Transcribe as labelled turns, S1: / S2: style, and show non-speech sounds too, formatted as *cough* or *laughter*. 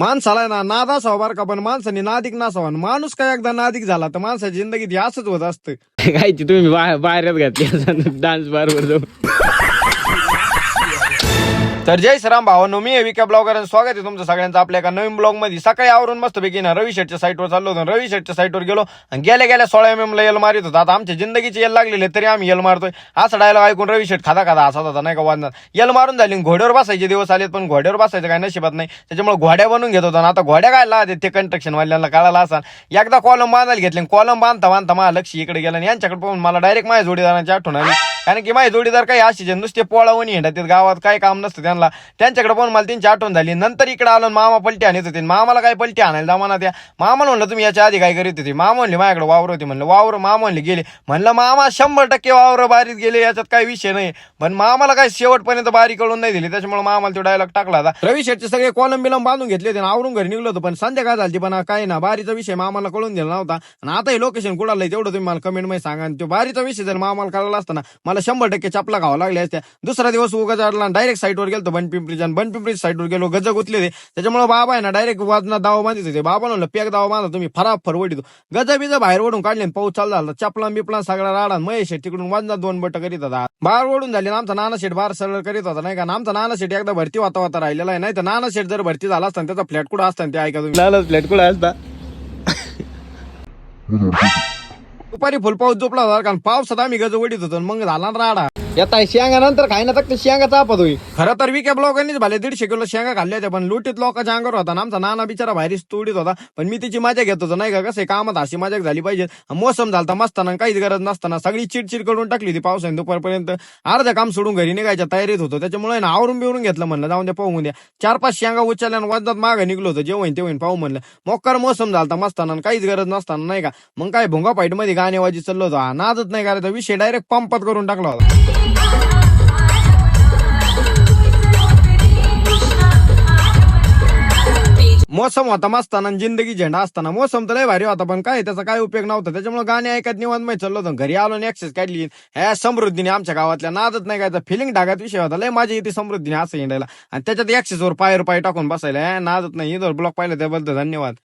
S1: माणसाला ना नादा सहभार का पण माणसाने नादिक नासावा. माणूस काय एकदा नादिक झाला तर माणसाची जिंदगीत हे असंच होत असतं. *laughs*
S2: काय ती तुम्ही बाहेर बाहेरच घातली डान्स बार वर जाऊन.
S1: तर जय श्राम भावांनो मी आहे विका ब्लॉगर स्वागत आहे तुमचं सगळ्यांचं आपल्या एका नवीन ब्लॉगमध्ये सकाळी आवरून मस्तपैकी ना रवी शेटच्या साईटवर चाललो होतो. रवी शेटच्या साईटवर गेलो आणि गेल्या गेल्या सोळा एम एम ला यल मारित होता. आता आमच्या जिंदगीचे यल लागलेले तरी आम्ही यल मारतोय. असं डायलॉग ऐकून रवी शेट खाता खाता असा होता नाही का वाजणार यल मारून झाली घोड्यावर बसायचे दिवस आलेत पण घोड्यावर बसायचं काय नशिबात नाही. त्याच्यामुळे घोड्या बनवून घेत होता ना आता घोड्या काय लावते ते कंस्ट्रक्शन वाल्यांना कळाला असा एकदा कॉलम बांधायला घेतले कॉलम बांधता बांधता मला लक्ष इकडे गेलं आणि यांच्याकडे पाहून मला डायरेक्ट माझ्या जोडीदारांची आठवण आली. कारण की माझे जोडीदार काही असे नुसते पोळावून हिंडत गावात काय काम नसतं त्यांना. त्यांच्याकडे पण मला त्यांची आठवण झाली. नंतर इकडे आलो मामा पलटी आणत होते. मामाला काय पलटी आणायला जमाना त्या. मामा म्हणलं तुम्ही याच्या आधी काय करीत होते? मामा म्हणले माझ्याकडे वावर होते. म्हणलं वावर? मामा म्हणले गेले. म्हणलं मामा शंभर टक्के वावर बारीत गेले याच्यात काही विषय नाही. पण मामाला काय शेवटपर्यंत बारी कळून नाही दिली. त्याच्यामुळे मामाला तो डायलॉग टाकला होता. रवी शेटचे सगळे कॉलम बिलम बांधून घेतले होते आवरून घरी निघलो होतो. पण संध्याकाळ झाली पण काय ना बारीचा विषय मामाला कळून दिला नव्हता. आणि आता हे लोकेशन कुणाला तेवढं तुम्ही मला कमेंटमध्ये सांगा. तो बारीचा विषय जर मामाला कळला असताना मला शंभर टक्के चपला खावा लागल्या असत्या. दुसरा दिवस उगा डायरेक्ट साईटवर गेलो बनपिंपरीच्या आणि बनपिंपरी साईटवर गेलो गज गुतले होते त्याच्यामुळे बाबा आहे ना डायरेक्ट वाजना दावा बांधित होते. बाबा म्हणलं पेक दावा बांधा तुम्ही फराब फरवड येतो गज बिज बाहेर ओढून काढले पाऊस चालू झाला. चपला बिपला सगळा राडा महेश तिकडून वाजना दोन बट करीत होता. बाहेर ओढून झाले आमचा नाना शेठ बार सरळ करीत होता. नाही का? आमचा नाना शेठ एकदा भरती होता होता राहिलेला आहे. नाही तर नाना शेठ जर भरती झाला असता त्याचा फ्लॅट कुठं असता ते ऐका तुम्ही.
S2: फ्लॅट कुठं असता
S1: दुपारी फुल पाऊस झोपला होता कारण पावसात आम्ही गज वडीत होतो आणि मग झाला ना राडा. येता शेंगा नंतर खायना तर शेंगा चापत होई खरं तर विक्या ब्लॉगांनीच भाले. दीडशे किलो शेंगा खाल्ल्या होत्या पण लुटीत लोकांच्या अंगावर होता. आणि आमचा नाना बिचारा बाहेरच तोडीत होता. पण मी तिची मजा घेत होतो नाही का? कसं कामात अशी मजा झाली पाहिजे. मोसम झालता मस्ताना काहीच गरज नसताना. सगळी चिडचिड करून टाकली होती पावसाने दुपारपर्यंत. अर्ध काम सोडून घरी निघायच्या तयारीत होतो. त्याच्यामुळे ना आवरून बिवरून घेतलं म्हणलं. जाऊन द्या पाहून द्या. चार पाच शेंगा उचलल्यानं वजनात मागं निघलो होतो. जे होईन ते होईन पाहू म्हणलं. मोकार मोसम झालता मस्ताना आणि काहीच गरज नसताना नाही का? मग काय भोंगा पाईटमध्ये गाणेवाजी चाललो होतो. नाचत नाही करायचा. विषय डायरेक्ट पंपात करून टाकला होता. मोसम होता मस्ताना जिंदगी झेंडा असताना. मोसम तर लय भारी होता पण काय त्याचा काय उपयोग नव्हता. त्याच्यामुळे गाणे ऐकत निवांत माहिती चाललो होतो. घरी आलो आणि एक्सेस काढली. ह्या समृद्धीने आमच्या गावातल्या नादच नाही काय फिलिंग ढागात विषय होता. लय माझी इथे समृद्धीने असं हिंडायला. आणि त्याच्यात एक्सेसवर पायर पाय टाकून बसायला. नादत नाही. ब्लॉक पाहिलं त्याबद्दल धन्यवाद.